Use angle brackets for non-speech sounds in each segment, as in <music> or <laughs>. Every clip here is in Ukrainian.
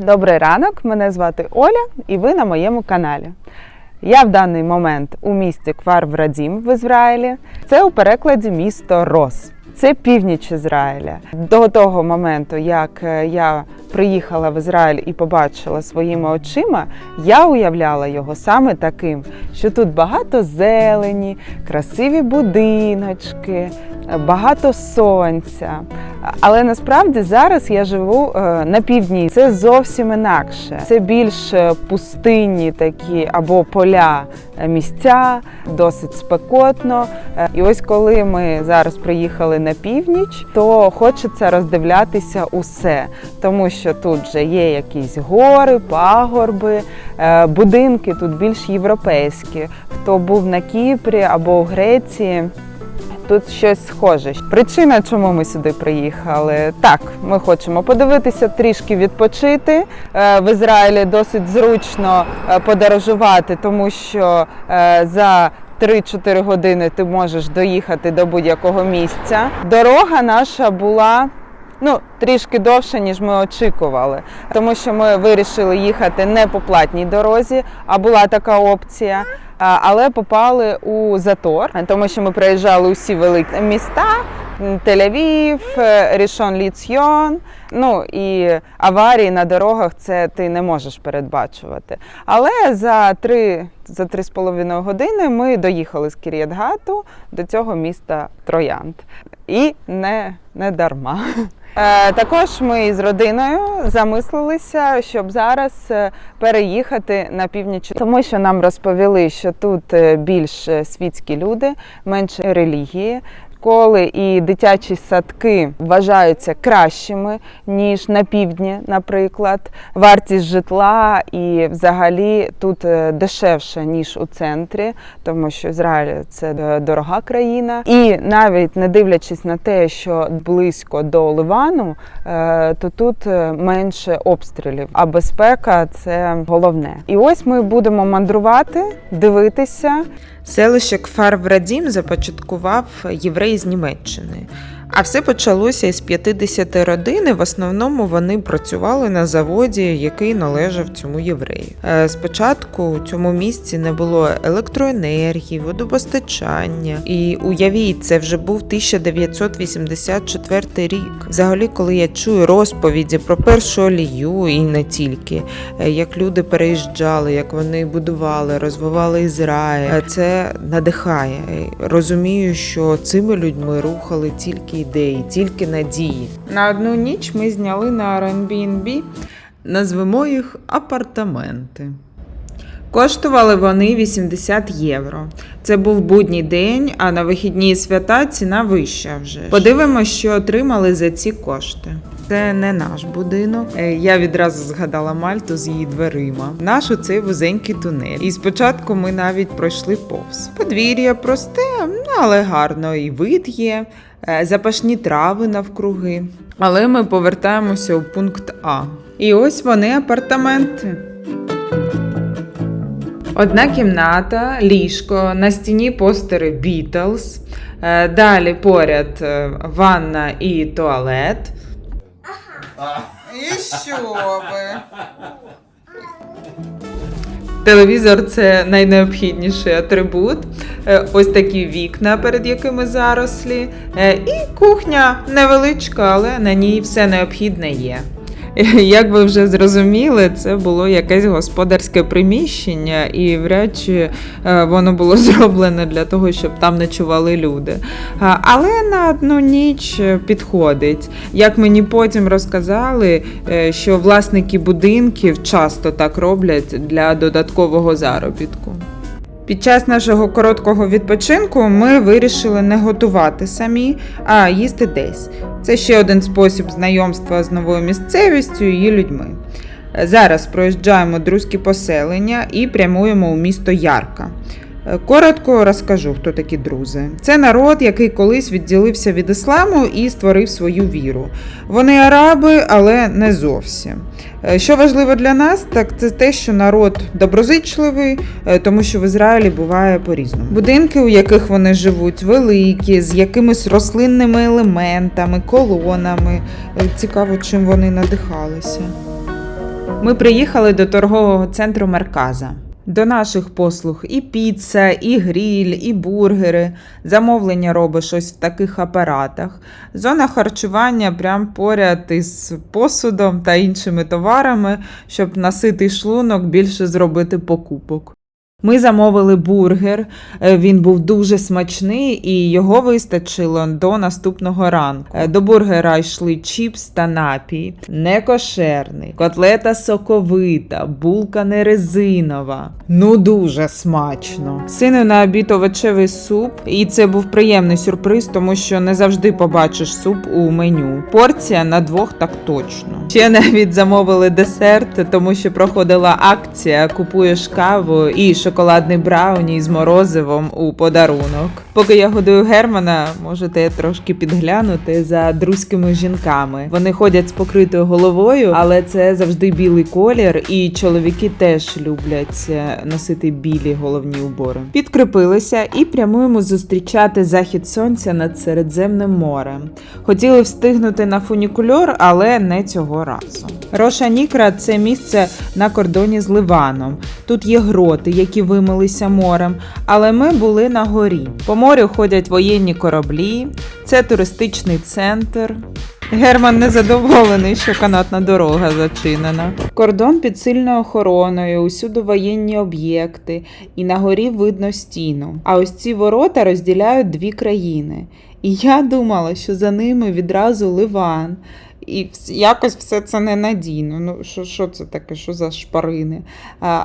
Добрий ранок, мене звати Оля, і ви на моєму каналі. Я в даний момент у місті Квар Врадім в Ізраїлі. Це у перекладі місто Рос. Це північ Ізраїля. До того моменту, як е, я приїхала в Ізраїль і побачила своїми очима, я уявляла його саме таким, що тут багато зелені, красиві будиночки, багато сонця. Але насправді зараз я живу е, на півдні. Це зовсім інакше. Це більш е, пустинні такі або поля е, місця, досить спекотно. І ось коли ми зараз приїхали на північ, то хочеться роздивлятися усе, тому що тут вже є якісь гори, пагорби, будинки тут більш європейські. Хто був на Кіпрі або в Греції. Тут щось схоже. Причина, чому ми сюди приїхали, так, ми хочемо подивитися, трішки відпочити. Е, В Ізраїлі досить зручно е, подорожувати, тому що е, за 3-4 години ти можеш доїхати до будь-якого місця. Дорога наша була. Ну, трішки довше, ніж ми очікували, тому що ми вирішили їхати не по платній дорозі, а була така опція. Але попали у затор, тому що ми проїжджали усі великі міста: Тель-Авів, е, Рішон Ліцьйон. Ну і аварії на дорогах це ти не можеш передбачувати. Але за три за три з половиною години ми доїхали з Кір'ятгату до цього міста Троянд. І не, не дарма. Е, Також ми з родиною замислилися, щоб зараз е, переїхати на північ, тому що нам розповіли, що тут е, більш світські люди, менше релігії. Школи і дитячі садки вважаються кращими ніж на півдні, наприклад. Вартість житла і взагалі тут е, дешевше ніж у центрі, тому що Ізраїль це е, дорога країна. І навіть не дивлячись на те, що близько до Ливану, е, то тут менше обстрілів. А безпека це головне. І ось ми будемо мандрувати, дивитися. Селище Кфар-Врадім започаткував єврей з Німеччини. А все почалося із 50 родин. В основному вони працювали на заводі, який належав цьому єврею. Е, Спочатку у цьому місці не було електроенергії, водопостачання. І уявіть, це вже був 1984 рік. Взагалі, коли я чую розповіді про першу олію і не тільки, е, як люди переїжджали, як вони будували, розвивали Ізраїль, е, це надихає. Розумію, що цими людьми рухали тільки ідеї, тільки надії. На одну ніч ми зняли на Airbnb, назвемо їх апартаменти. Коштували вони 80 євро. Це був будній день, а на вихідні свята ціна вища вже. Подивимось, що отримали за ці кошти. Це не наш будинок. Е, Я відразу згадала Мальту з її дверима. Наш оцей вузенький тунель. І спочатку ми навіть пройшли повз. Подвір'я просте, ну, але гарно. І вид є, е, запашні трави навкруги. Але ми повертаємося у пункт А. І ось вони апартаменти. Одна кімната, ліжко, на стіні постери Beatles, е, далі поряд е, ванна і туалет. І що ви? Телевізор це найнеобхідніший атрибут. Е, Ось такі вікна, перед якими зарослі. І кухня невеличка, але на ній все необхідне є. <laughs> Як ви вже зрозуміли, це було якесь господарське приміщення, і вряд чи е, воно було <laughs> зроблене для того, щоб там ночували люди. Але на одну ніч е, підходить. Як мені потім розказали, е, що власники будинків часто так роблять для додаткового заробітку. Під час нашого короткого відпочинку ми вирішили не готувати самі, а їсти десь. Це ще один спосіб знайомства з новою місцевістю і її людьми. Зараз проїжджаємо друзькі поселення і прямуємо у місто Ярка. Е, Коротко розкажу, хто такі друзи. Це народ, який колись відділився від ісламу і створив свою віру. Вони араби, але не зовсім. Е, Що важливо для нас, так це те, що народ доброзичливий, е, тому що в Ізраїлі буває по-різному. Будинки, у яких вони живуть, великі, з якимись рослинними елементами, колонами. Цікаво, чим вони надихалися. Ми приїхали до торгового центру Мерказа. До наших послуг і піца, і гріль, і бургери. Замовлення робиш ось в таких апаратах. Зона харчування прямо поряд із посудом та іншими товарами, щоб наситий шлунок більше зробити покупок. Ми замовили бургер. Е, Він був дуже смачний і його вистачило до наступного ранку. Е, До бургера йшли чіпс та напій, некошерний, котлета соковита, булка не резинова. Ну дуже смачно. Сину на обід овочевий суп, і це був приємний сюрприз, тому що не завжди побачиш суп у меню. Порція на двох так точно. Ще навіть замовили десерт, тому що проходила акція Купуєш каву і шоколадний брауні з морозивом у подарунок. Поки я годую Германа, можете трошки підглянути за друзькими жінками. Вони ходять з покритою головою, але це завжди білий колір, і чоловіки теж люблять е, носити білі головні убори. Підкріпилися і прямуємо зустрічати захід сонця над Середземним морем. Хотіли встигнути на фунікульор, але не цього разу. Роша Нікра це місце на кордоні з Ливаном. Тут є гроти, які вимилися морем, але ми були на горі. По морю ходять воєнні кораблі, це туристичний центр. Герман незадоволений, що канатна дорога зачинена. Кордон під сильною охороною, усюди воєнні об'єкти, і на горі видно стіну. А ось ці ворота розділяють дві країни. І я думала, що за ними відразу Ливан. І якось все це ненадійно. Ну, що, що це таке, що за шпарини?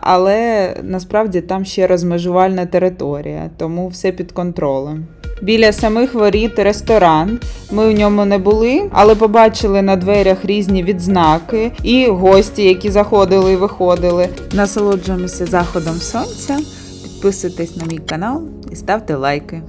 Але насправді там ще розмежувальна територія, тому все під контролем. Біля самих воріт ресторан. Ми в ньому не були, але побачили на дверях різні відзнаки і гості, які заходили і виходили. Насолоджуємося заходом сонця. Підписуйтесь на мій канал і ставте лайки.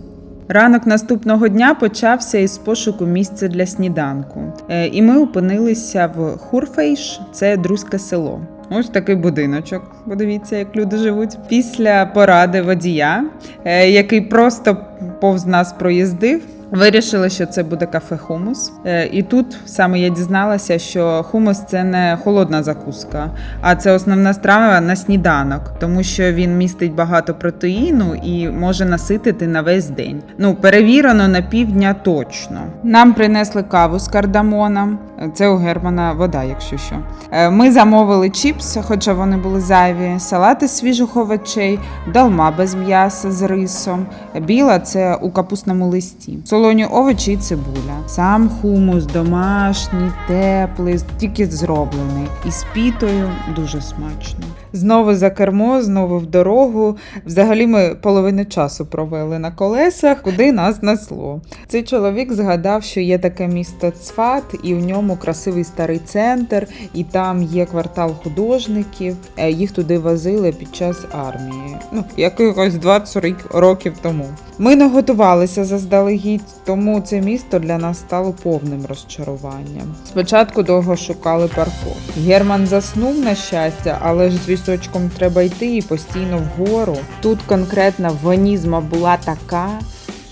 Ранок наступного дня почався із пошуку місця для сніданку. Е, І ми опинилися в Хурфейш, це друзьке село. Ось такий будиночок. Подивіться, як люди живуть. Після поради водія, е, який просто повз нас проїздив. Вирішили, що це буде кафе хумус. Е, І тут саме я дізналася, що хумус це не холодна закуска, а це основна страва на сніданок, тому що він містить багато протеїну і може наситити на весь день. Ну, перевірено на півдня точно. Нам принесли каву з кардамоном. Це у Германа вода, якщо що. Е, Ми замовили чіпс, хоча вони були зайві, салати свіжих овочей, далма без м'яса з рисом. Біла це у капусному листі. Солоні овочі і цибуля. Сам хумус домашній, теплий, тільки зроблений. І з пітою дуже смачно. Знову за кермо, знову в дорогу. Взагалі ми половину часу провели на колесах, куди нас несло. Цей чоловік згадав, що є таке місто Цфат, і в ньому красивий старий центр, і там є квартал художників. Е, Їх туди возили під час армії. Ну, якихось 20 років тому. Ми не готувалися заздалегідь, тому це місто для нас стало повним розчаруванням. Спочатку довго шукали парков. Герман заснув на щастя, але ж з вісочком треба йти і постійно вгору. Тут конкретна ванізма була така,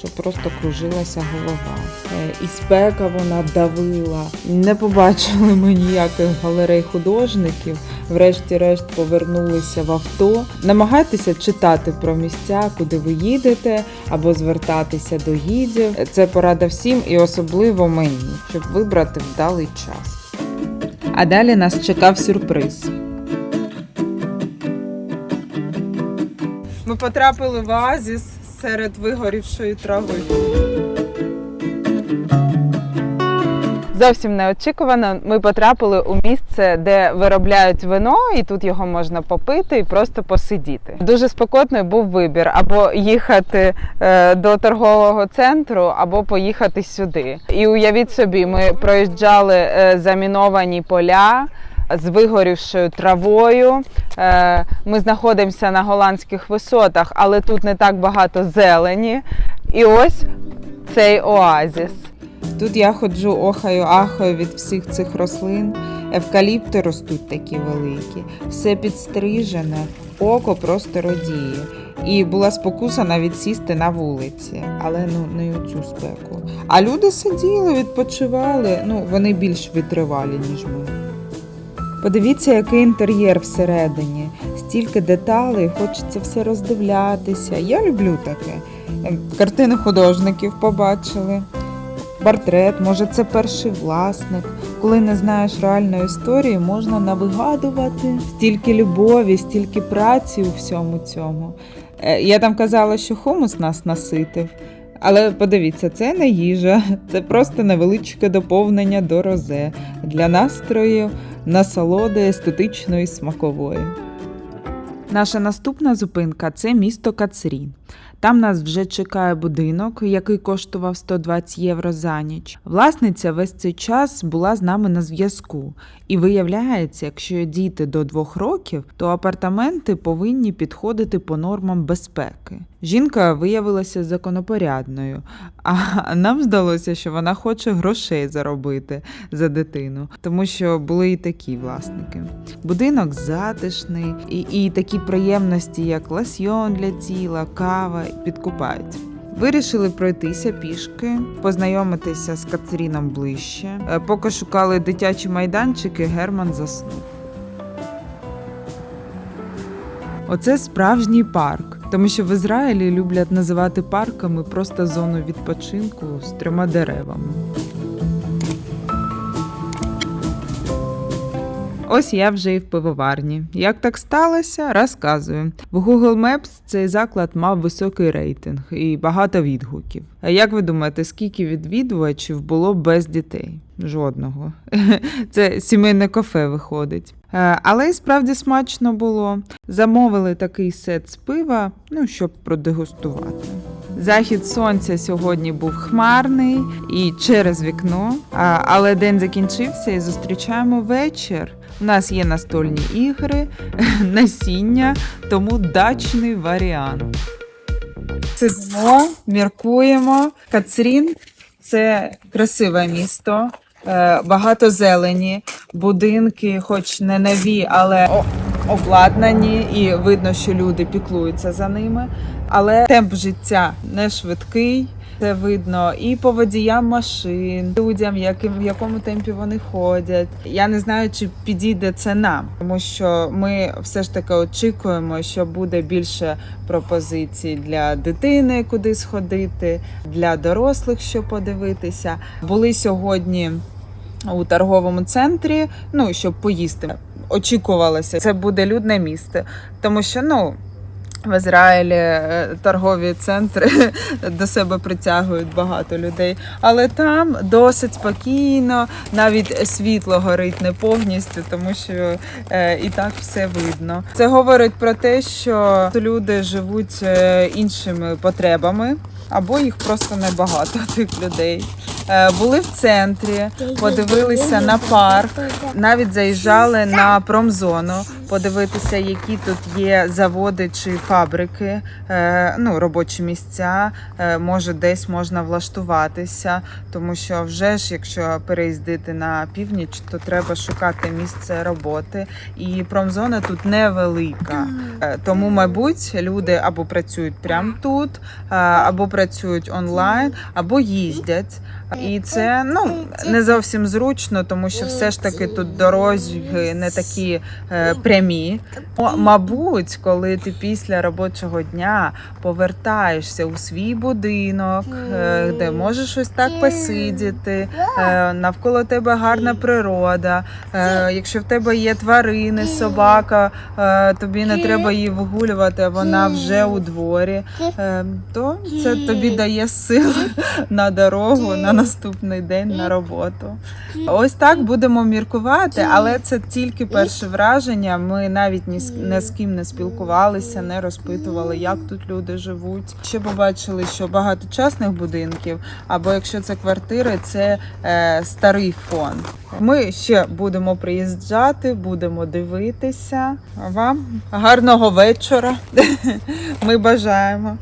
що просто кружилася голова. Е, І спека вона давила. Не побачили ми ніяких галерей художників. Врешті-решт повернулися в авто. Намагайтеся читати про місця, куди ви їдете, або звертатися до гідів. Це порада всім і особливо мені, щоб вибрати вдалий час. А далі нас чекав сюрприз. Ми потрапили в оазіс серед вигорівшої трави. Зовсім неочікувано ми потрапили у місце, де виробляють вино, і тут його можна попити і просто посидіти. Дуже спекотний був вибір або їхати е, до торгового центру, або поїхати сюди. І уявіть собі, ми проїжджали е, заміновані поля. З вигорівшою травою. Е, Ми знаходимося на голландських висотах, але тут не так багато зелені. І ось цей оазіс. Тут я ходжу охаю ахаю від всіх цих рослин. Евкаліпти ростуть такі великі, все підстрижене, око просто радіє. І була спокуса навіть сісти на вулиці, але ну не у цю спеку. А люди сиділи, відпочивали. Ну вони більш витривалі, ніж ми. Подивіться, який інтер'єр всередині. Стільки деталей, хочеться все роздивлятися. Я люблю таке. Картини художників побачили. Портрет, може, це перший власник. Коли не знаєш реальної історії, можна навигадувати стільки любові, стільки праці у всьому цьому. Е, Я там казала, що хумус нас наситив. Але подивіться, це не їжа, <laughs> це просто невеличке доповнення до розе для настрою, насолоди естетичної смакової. Наша наступна зупинка це місто Кацрін. Там нас вже чекає будинок, який коштував 120 євро за ніч. Власниця весь цей час була з нами на зв'язку. І виявляється, якщо діти до двох років, то апартаменти повинні підходити по нормам безпеки. Жінка виявилася законопорядною, а нам здалося, що вона хоче грошей заробити за дитину, тому що були і такі власники. Будинок затишний, і, і такі приємності, як ласьйон для тіла, кава, підкупають. Вирішили пройтися пішки, познайомитися з Кацеріном ближче. Е, Поки шукали дитячі майданчики, Герман заснув. Оце справжній парк, тому що в Ізраїлі люблять називати парками просто зону відпочинку з трьома деревами. Ось я вже і в пивоварні. Як так сталося, розказую. В Google Maps цей заклад мав високий рейтинг і багато відгуків. А як ви думаєте, скільки відвідувачів було без дітей? Жодного. <laughs> Це сімейне кафе виходить. Е, Але і справді смачно було. Замовили такий сет з пива, ну, щоб продегустувати. Захід сонця сьогодні був хмарний і через вікно, але день закінчився і зустрічаємо вечір. У нас є настольні ігри, <laughs> насіння, тому дачний варіант. Сидимо, міркуємо. Кацрін це красиве місто, е, багато зелені, будинки, хоч не нові, але обладнані, і видно, що люди піклуються за ними. Але темп життя не швидкий. Це видно і по водіям машин, людям, яким в якому темпі вони ходять. Я не знаю, чи підійде це нам, тому що ми все ж таки очікуємо, що буде більше пропозицій для дитини, куди сходити, для дорослих, що подивитися. Були сьогодні у торговому центрі, ну щоб поїсти. Очікувалося, це буде людне місце, тому що ну. В Ізраїлі е, торгові центри <laughs> до себе притягують багато людей, але там досить спокійно, навіть світло горить не повністю, тому що е, і так все видно. Це говорить про те, що люди живуть е, іншими потребами, або їх просто небагато тих людей. Були в центрі, подивилися на парк, навіть заїжджали на промзону, подивитися, які тут є заводи чи фабрики, е, ну робочі місця. е, Може, десь можна влаштуватися, тому що вже ж, якщо переїздити на північ, то треба шукати місце роботи. І промзона тут невелика. Е, Тому, мабуть, люди або працюють прямо тут, або працюють онлайн, або їздять. І це ну не зовсім зручно, тому що все ж таки тут дороги не такі е, прямі. О, Мабуть, коли ти після робочого дня повертаєшся у свій будинок, е, де можеш ось так посидіти, е, навколо тебе гарна природа. Е, Якщо в тебе є тварини, собака, е, тобі не треба її вигулювати, вона вже у дворі, е, то це тобі дає сил <laughs> на дорогу на наступний день на роботу. Ось так будемо міркувати, але це тільки перше враження. Ми навіть ні з не з ким не спілкувалися, не розпитували, як тут люди живуть. Ще побачили, що багато частних будинків, або якщо це квартири, це е, старий фонд. Ми ще будемо приїжджати, будемо дивитися. Вам гарного вечора. <laughs> Ми бажаємо.